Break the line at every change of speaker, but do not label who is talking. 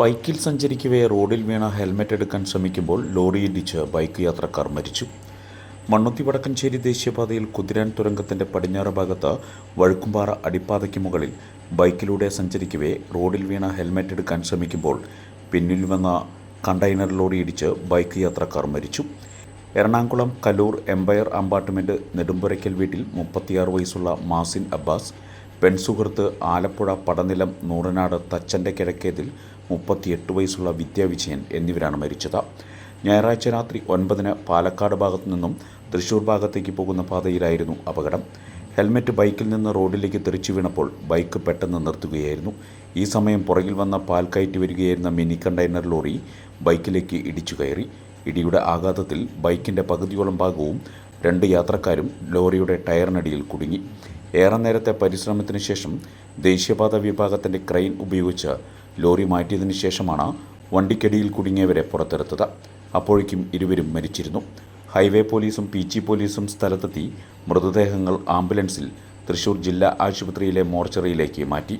ബൈക്കിൽ സഞ്ചരിക്കവേ റോഡിൽ വീണ ഹെൽമെറ്റ് എടുക്കാൻ ശ്രമിക്കുമ്പോൾ ലോറിയിടിച്ച് ബൈക്ക് യാത്രക്കാർ മരിച്ചു. മണ്ണുത്തി വടക്കഞ്ചേരി ദേശീയപാതയിൽ കുതിരാൻ തുരങ്കത്തിന്റെ പടിഞ്ഞാറ് ഭാഗത്ത് വഴുക്കുംപാറ അടിപ്പാതയ്ക്ക് മുകളിൽ ബൈക്കിലൂടെ സഞ്ചരിക്കവേ റോഡിൽ വീണ ഹെൽമെറ്റ് എടുക്കാൻ ശ്രമിക്കുമ്പോൾ പിന്നിൽ വന്ന കണ്ടെയ്നർ ലോറി ഇടിച്ച് ബൈക്ക് യാത്രക്കാർ മരിച്ചു. എറണാകുളം കലൂർ എംപയർ അമ്പാർട്ട്മെന്റ് നെടുമ്പുരയ്ക്കൽ വീട്ടിൽ മുപ്പത്തിയാറ് വയസ്സുള്ള മാസിൻ അബ്ബാസ് പെൺസുഹൃത്ത് ആലപ്പുഴ പടനിലം നൂറനാട് തച്ചന്റെ കിഴക്കേതിൽ മുപ്പത്തിയെട്ട് വയസ്സുള്ള വിദ്യാവിജയൻ എന്നിവരാണ് മരിച്ചത്. ഞായറാഴ്ച രാത്രി ഒൻപതിന് പാലക്കാട് ഭാഗത്തു നിന്നും തൃശൂർ ഭാഗത്തേക്ക് പോകുന്ന പാതയിലായിരുന്നു അപകടം. ഹെൽമറ്റ് ബൈക്കിൽ നിന്ന് റോഡിലേക്ക് തെറിച്ചു വീണപ്പോൾ ബൈക്ക് പെട്ടെന്ന് നിർത്തുകയായിരുന്നു. ഈ സമയം പുറകിൽ വന്ന പാൽ കയറ്റി വരികയായിരുന്ന മിനി കണ്ടെയ്നർ ലോറി ബൈക്കിലേക്ക് ഇടിച്ചു കയറി. ഇടിയുടെ ആഘാതത്തിൽ ബൈക്കിന്റെ പകുതിയോളം ഭാഗവും രണ്ട് യാത്രക്കാരും ലോറിയുടെ ടയറിനടിയിൽ കുടുങ്ങി. ഏറെ നേരത്തെ പരിശ്രമത്തിന് ശേഷം ദേശീയപാത വിഭാഗത്തിന്റെ ക്രെയിൻ ഉപയോഗിച്ച് ലോറി മാറ്റിയതിനു ശേഷമാണ് വണ്ടിക്കടിയിൽ കുടുങ്ങിയവരെ പുറത്തെടുത്തത്. അപ്പോഴേക്കും ഇരുവരും മരിച്ചിരുന്നു. ഹൈവേ പോലീസും പി ജി പോലീസും സ്ഥലത്തെത്തി മൃതദേഹങ്ങൾ ആംബുലൻസിൽ തൃശൂർ ജില്ലാ ആശുപത്രിയിലെ മോർച്ചറിയിലേക്ക് മാറ്റി.